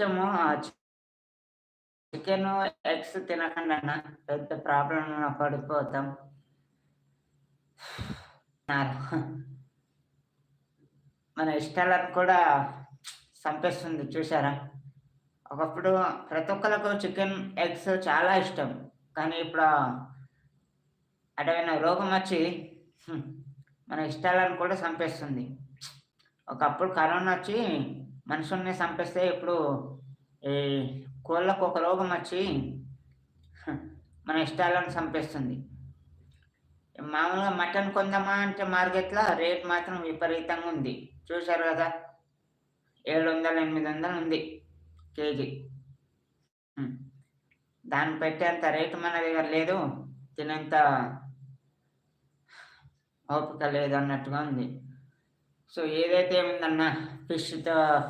కొంచెము chicken eggs తినకుండా అన్న. పెద్ద ప్రాబ్లం పడిపోతాం. మన ఇష్టాలను కూడా చంపేస్తుంది చూసారా ఒకప్పుడు ప్రతి ఒక్కరికి చికెన్ ఎగ్స్ చాలా ఇష్టం. కానీ ఇప్పుడు అటవైన రోగం వచ్చి మన ఇష్టాలను కూడా చంపేస్తుంది ఒకప్పుడు కరోనా వచ్చి మనుషుల్ని చంపేస్తే ఇప్పుడు ఈ కోళ్ళకు ఒక రోగం వచ్చి మన ఇష్టాలను చంపేస్తుంది. మామూలుగా మటన్ కొందామా అంటే మార్కెట్లో రేట్ మాత్రం విపరీతంగా ఉంది. చూశారు కదా? ఏడు వందలు ఎనిమిది వందలు ఉంది కేజీ. దాన్ని పెట్టేంత రేటు మన దగ్గర లేదు. తినేంత ఓపిక లేదు అన్నట్టుగా ఉంది. సో ఏదైతే ఏముందన్న ఫిష్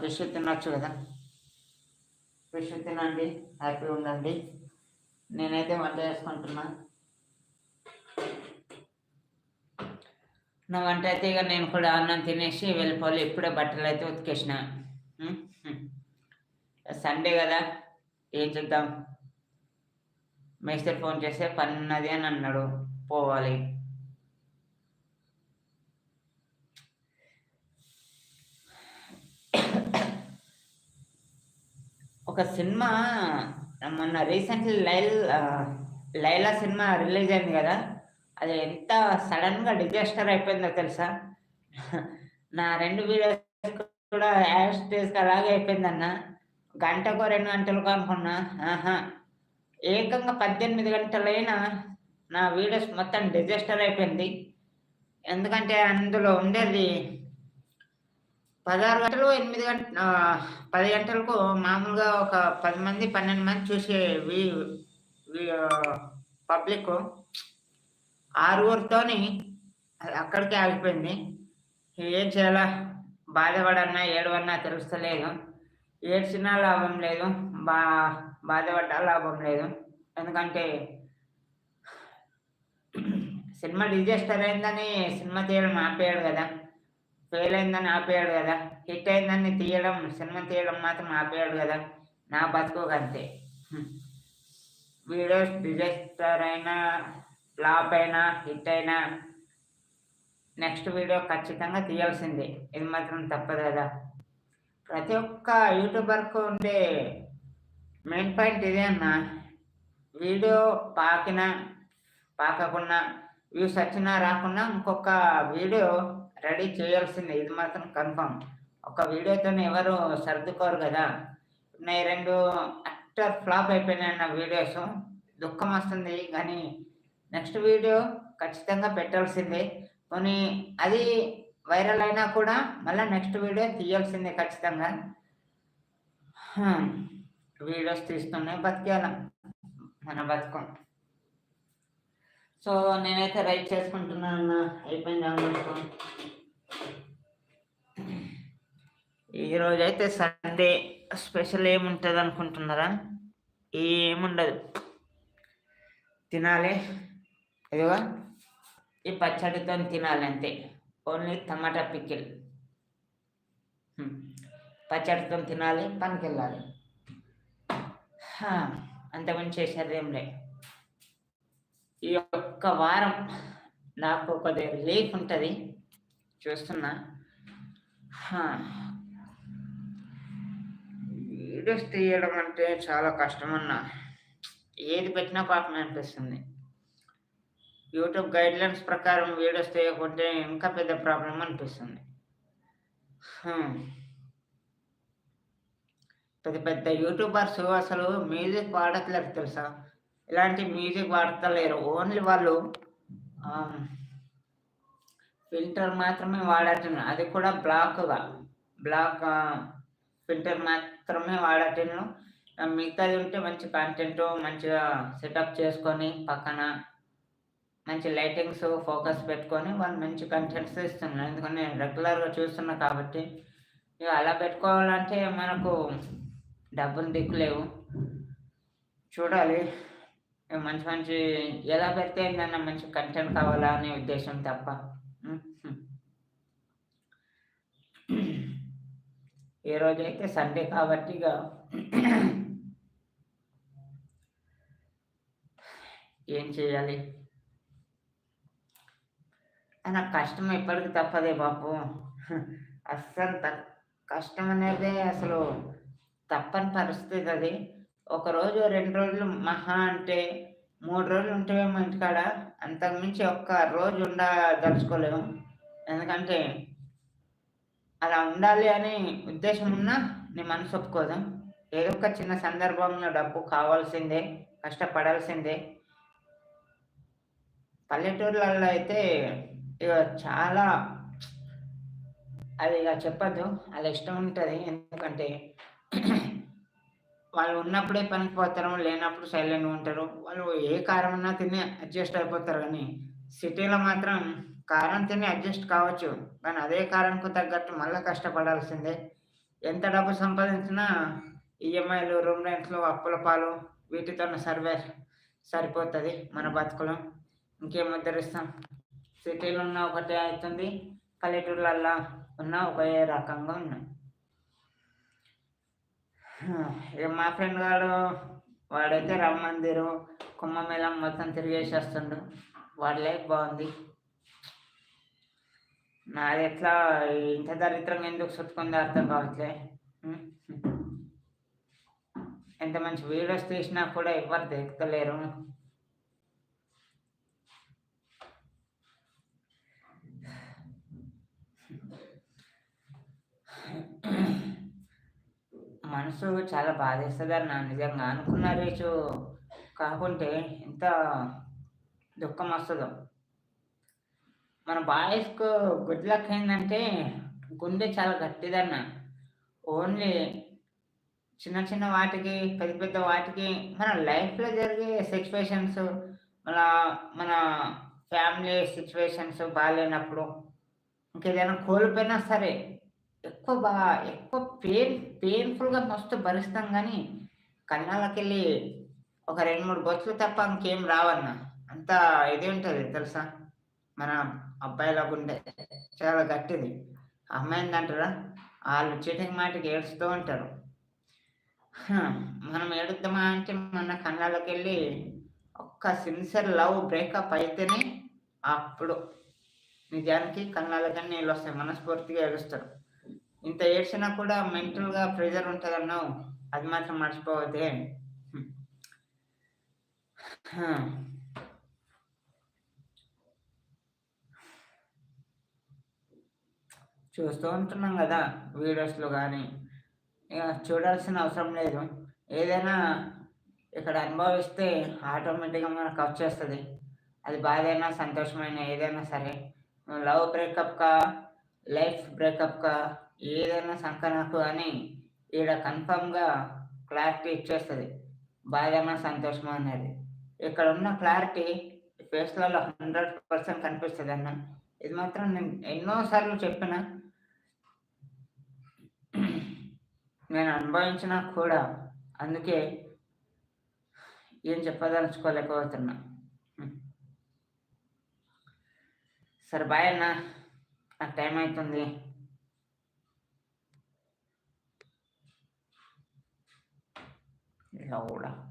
ఫిష్ తినొచ్చు కదా. ఫిష్ తినండి హ్యాపీ ఉండండి. నేనైతే వంట చేసుకుంటున్నా. నా వంట అయితే ఇక నేను కూడా అన్నం తినేసి వెళ్ళిపోవాలి. ఇప్పుడే బట్టలు అయితే ఉతికేసిన. సండే కదా ఏం చేద్దాం? మేస్టర్ ఫోన్ చేస్తే పని ఉన్నది అని అన్నాడు. పోవాలి. ఒక సినిమా మొన్న రీసెంట్లీ లైల్ లైలా సినిమా రిలీజ్ అయింది కదా అది ఎంత సడన్గా డిజాస్టర్ అయిపోయిందో తెలుసా? నా రెండు వీడియోస్ కూడా యాస్టేజ్ అలాగే అయిపోయిందన్న. గంటకో రెండు గంటలకు అనుకున్నా. ఆహా. ఏకంగా పద్దెనిమిది గంటలైనా నా వీడియోస్ మొత్తం డిజాస్టర్ అయిపోయింది. ఎందుకంటే అందులో ఉండేది పదహారు గంటలు ఎనిమిది గంట పది గంటలకు మామూలుగా ఒక పది మంది పన్నెండు మంది చూసే పబ్లిక్ ఆరుగురితోని అక్కడికే ఆగిపోయింది. ఏం చేయాలా? బాధపడన్నా ఏడవన్నా తెలుస్తలేదు. ఏడ్చినా లాభం లేదు. బా బాధపడ్డా లాభం లేదు. ఎందుకంటే సినిమా డిజాస్టర్ అయిందని సినిమా తీయడం ఆపేయాడు కదా. ఫెయిల్ అయిందని ఆపేయాడు కదా. హిట్ అయిందని తీయడం సినిమా తీయడం మాత్రం ఆపేయాడు కదా. నా బతుకు అంతే. వీడియోస్ డిజాస్టర్ అయినా ఫ్లాప్ అయినా హిట్ అయినా నెక్స్ట్ వీడియో ఖచ్చితంగా తీయాల్సిందే. ఇది మాత్రం తప్పదు కదా. ప్రతి ఒక్క యూట్యూబర్కు ఉండే మెయిన్ పాయింట్ ఇదే అన్న. వీడియో పాకినా పాకకున్నా వ్యూస్ వచ్చినా రాకుండా ఇంకొక వీడియో రెడీ చేయాల్సిందే ఇది మాత్రం కన్ఫర్మ్. ఒక వీడియోతో ఎవరు సర్దుకోరు కదా. నేను రెండు అట్టర్ ఫ్లాప్ అయిపోయినాయి అన్న వీడియోస్. దుఃఖం వస్తుంది కానీ నెక్స్ట్ వీడియో ఖచ్చితంగా పెట్టాల్సిందే. కొన్ని అది వైరల్ అయినా కూడా మళ్ళీ నెక్స్ట్ వీడియో తీయాల్సిందే ఖచ్చితంగా. వీడియోస్ తీస్తున్నాయి బతికేయాల. మన బతుకం సో నేనైతే రైట్ చేసుకుంటున్నాను అయిపోయింది అనుకుంటున్నాను ఈరోజు అయితే సండే స్పెషల్ ఏముంటుంది అనుకుంటున్నారా ఏముండదు. తినాలి. ఇదిగో ఈ పచ్చడితో తినాలి అంతే ఓన్లీ టమాటా పిక్కిల్. పచ్చడితో తినాలి పనికి వెళ్ళాలి అంతకుమించి చేసేది ఏం లేదు ఈ ఒక్క వారం నాకు కొద్దిగా రిలీఫ్ ఉంటుంది. చూస్తున్నా. వీడియోస్ తీయడం అంటే చాలా కష్టమన్నా. ఏది పెట్టినా పాపం అనిపిస్తుంది. యూట్యూబ్ గైడ్లైన్స్ ప్రకారం వీడియోస్ తీయకుంటే ఇంకా పెద్ద ప్రాబ్లం అనిపిస్తుంది. పెద్ద పెద్ద యూట్యూబర్స్ అసలు మ్యూజిక్ వాడట్లేదు తెలుసా? ఇలాంటి మ్యూజిక్ వాడతలేరు. ఓన్లీ వాళ్ళు ఫిల్టర్ మాత్రమే వాడటం అది కూడా బ్లాక్గా బ్లాక్ ఫిల్టర్ మాత్రమే వాడటం మిగతాది ఉంటే మంచి కంటెంట్ మంచిగా సెటప్ చేసుకొని పక్కన మంచి లైటింగ్స్ ఫోకస్ పెట్టుకొని వాళ్ళు మంచి కంటెంట్స్ ఇస్తున్నారు. ఎందుకంటే నేను రెగ్యులర్గా చూస్తున్నా కాబట్టి ఇక అలా పెట్టుకోవాలంటే మనకు డబ్బులు దిక్కులేవు. చూడాలి. మంచి మంచి ఎలా పెడితే ఏంటన్నా మంచి కంటెంట్ కావాలా అనే ఉద్దేశం తప్ప. ఈ రోజు అయితే సండే కాబట్టి ఇక ఏం చేయాలి? నాకు కష్టం ఎప్పటికి తప్పదే బాపు. అస్సలు కష్టం అనేది అసలు తప్పని పరిస్థితి అది. ఒకరోజు రెండు రోజులు మహా అంటే మూడు రోజులు ఉంటేమో ఇంటికాడ. అంతకుమించి ఒక్క రోజు ఉండదలుచుకోలేము. ఎందుకంటే అలా ఉండాలి అని ఉద్దేశం ఉన్నా నీ మనసు ఒప్పుకోదు. ఏదో ఒక చిన్న సందర్భంలో డబ్బు కావాల్సిందే కష్టపడాల్సిందే. పల్లెటూర్లలో అయితే ఇక చాలా అది ఇక చెప్పద్దు. అలా ఇష్టం ఉంటుంది. ఎందుకంటే వాళ్ళు ఉన్నప్పుడే పనికి పోతారు లేనప్పుడు సైలెంట్గా ఉంటారు. వాళ్ళు ఏ కారం ఉన్నా తిని అడ్జస్ట్ అయిపోతారు కానీ సిటీలో మాత్రం కారం తిని అడ్జస్ట్ కావచ్చు. కానీ అదే కారంకు తగ్గట్టు మళ్ళీ కష్టపడాల్సిందే. ఎంత డబ్బు సంపాదించినా ఈఎంఐలు రూమ్ రెంట్లు అప్పుల పాలు వీటితో సర్వే సరిపోతుంది మన బతుకులు. ఇంకేం ఉద్ధరిస్తాం సిటీలో ఉన్న ఒకటే అవుతుంది పల్లెటూళ్ళల్లో ఉన్న ఒకే రకంగా ఉన్నాయి. మా ఫ్రెండ్ గారు వాడైతే రామ మందిరం కుంభమేళం మొత్తం తిరిగేసి వస్తుండు వాడి లైఫ్ బాగుంది. నాది ఎట్లా ఇంత దరిద్రంగా ఎందుకు చుట్టుకుంది అర్థం కావట్లే? ఎంత మంచి వీడియోస్ తీసినా కూడా ఎవరు దెక్కలేరు మనసు చాలా బాధేస్తుంది అన్న నిజంగా అనుకున్న రేచు కాకుంటే ఎంత దుఃఖం వస్తుందో మన బాయ్స్కు గుడ్ లక్ ఏంటంటే గుండె చాలా గట్టిదన్న. ఓన్లీ చిన్న చిన్న వాటికి పెద్ద పెద్ద వాటికి మన లైఫ్లో జరిగే సిచ్యువేషన్స్ మన మన ఫ్యామిలీ సిచ్యువేషన్స్ బాగాలేనప్పుడు ఇంకేదైనా కోల్పోయినా సరే ఎక్కువ బా ఎక్కువ పెయిన్ పెయిన్ఫుల్గా మస్తు భరిస్తాం కానీ కన్నాలకి వెళ్ళి ఒక రెండు మూడు బొచ్చులు తప్ప ఇంకేం రావన్న. అంత ఇది ఉంటుంది తెలుసా? మన అబ్బాయిలో ఉండే చాలా గట్టిది. అమ్మాయింది అంటారా వాళ్ళు చీటికి మాటికి ఏడుస్తూ ఉంటారు. మనం ఏడుద్దామా అంటే మన కన్నాళ్ళకి వెళ్ళి ఒక్క సిన్సియర్ లవ్ బ్రేకప్ అయితేనే అప్పుడు నిజానికి కన్నాళ్ళకన్నా నీళ్ళు వస్తాయి మనస్ఫూర్తిగా ఏడుస్తారు. ఇంత ఏడ్చినా కూడా మెంటల్గా ప్రెజర్ ఉంటుంది అన్నావు అది మాత్రం మర్చిపోవద్దే. చూస్తూ ఉంటున్నాం కదా వీడియోస్లో కానీ ఇక చూడాల్సిన అవసరం లేదు. ఏదైనా ఇక్కడ అనుభవిస్తే ఆటోమేటిక్గా మనకు వచ్చేస్తుంది. అది బాధైనా సంతోషమైన ఏదైనా సరే. లవ్ బ్రేకప్కా లైఫ్ బ్రేకప్కా ఏదైనా సంకనకు అని ఈడ కన్ఫామ్గా క్లారిటీ ఇచ్చేస్తుంది. బాధైనా సంతోషమా అనేది. ఇక్కడ ఉన్న క్లారిటీ ఫేస్లలో హండ్రెడ్ పర్సెంట్ కనిపిస్తుంది అన్న. ఇది మాత్రం నేను ఎన్నోసార్లు చెప్పిన నేను అనుభవించిన కూడా అందుకే ఏం చెప్పదలుచుకోలేకపోతున్నా. సరే బాయ్ అన్న. నాకు టైం అవుతుంది. la.